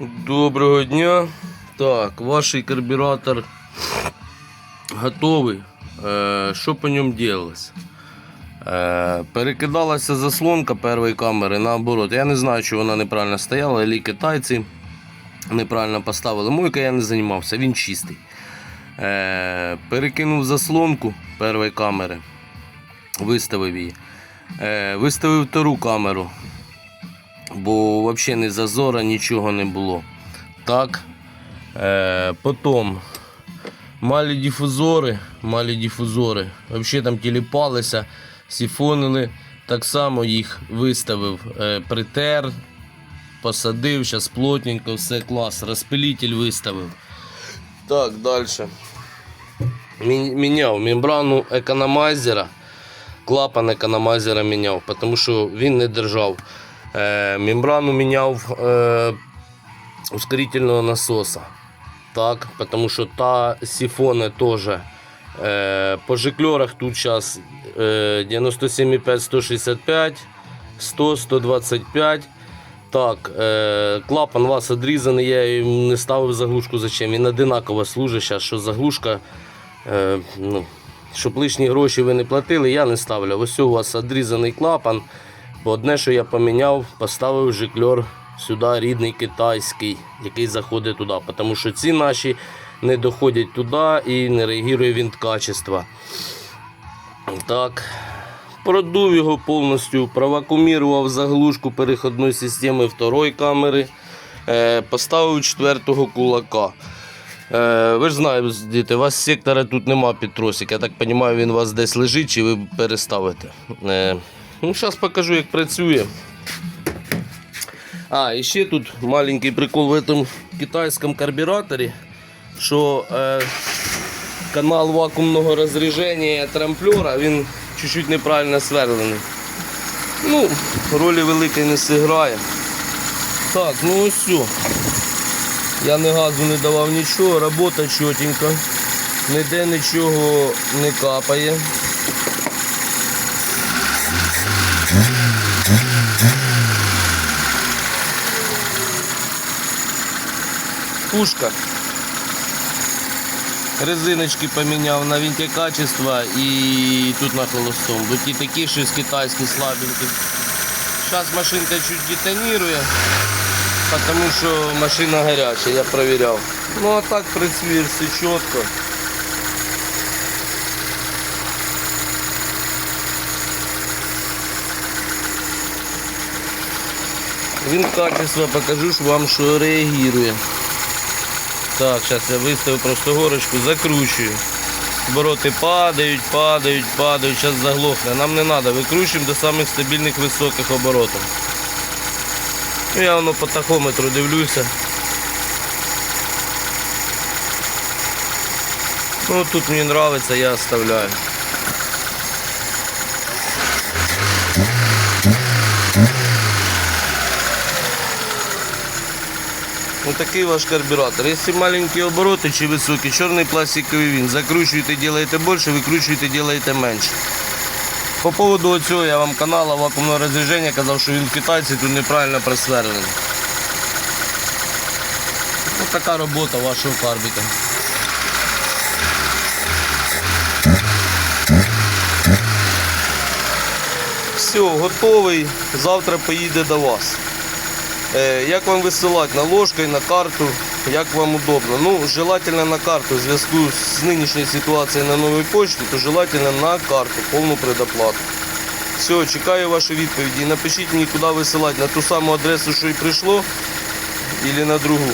Доброго дня. Так, ваш карбюратор готовий. Е, що по ньому ділилось? Е, перекидалася заслонка першої камери наоборот. Я не знаю, чи вона неправильно стояла, або китайці неправильно поставили. Мойка я не займався, він чистий. Е, перекинув заслонку першої камери, виставив її. Виставив втору камеру бо взагалі не зазора, нічого не було. Так. Е, потім малі дифузори, малі дифузори. Взагалі там тіліпалися, сіфонили. Так само їх виставив, е, притер, посадив, зараз плотненько, все клас. Розпилитель виставив. Так, далі. Міняв мембрану економайзера. Клапан економайзера міняв, тому що він не держав. Е, мембрану міняв е, ускорительного насоса. Так, потому що та сифони теж. Е, по жиклерах тут зараз е, 97,5, 165, 100, 125. Так, клапан у вас відрізаний, я не ставив заглушку зачем. Він одинаково служить зараз, що заглушка, ну, щоб лишні гроші ви не платили, я не ставлю. Ось у вас відрізаний клапан. Одне, що я поміняв, поставив жикльор сюди рідний китайський, який заходить туди. Тому що ці наші не доходять туди і не реагує він качества. Так. Продув його повністю, провакумірував заглушку переходної системи второї камери, е, поставив четвертого кулака. Е, ви ж знаєте, діти, у вас сектора тут нема під тросик. Я так розумію, він у вас десь лежить чи ви переставите. Ну, Зараз покажу, як працює. А, і ще тут маленький прикол в цьому китайському карбюраторі, що е, канал вакуумного розрядження трамплера, він чуть-чуть неправильно сверлений. Ну, ролі великої не зіграє. Так, ну ось все. Я не газу не давав нічого, робота чотенька. Ніде нічого не капає. Пушка. Резиночки поміняв на винті качества і тут на холостом. Бо ті такі щось китайські слабенькі. Зараз машинка чуть детонірує, тому що машина гаряча, я перевіряв. Ну а так працює все чітко. Він качество покажу ж вам, що реагує. Так, зараз я виставив просто горочку, закручую. Обороти падають, падають, падають, зараз заглохне. Нам не треба, викручуємо до самих стабільних високих оборотів. Ну, Я воно по тахометру дивлюся. Ну тут мені подобається, я оставляю. Ось такий ваш карбюратор. Якщо маленькі обороти чи високі, чорний пластиковий він. Закручуєте, робите більше, викручуєте, робите менше. По поводу цього я вам канала вакуумного розрядження казав, що він в китайці тут неправильно просверлений. Ось така робота вашого карбіка. Все, готовий. Завтра поїде до вас. Е, Як вам висилати на ложку і на карту, як вам удобно. Ну, желательно на карту в зв'язку з нинішньою ситуацією на новій почті, то желательно на карту, повну предоплату. Все, чекаю ваші відповіді. Напишіть мені, куди висилати, на ту саму адресу, що і прийшло, або на другу.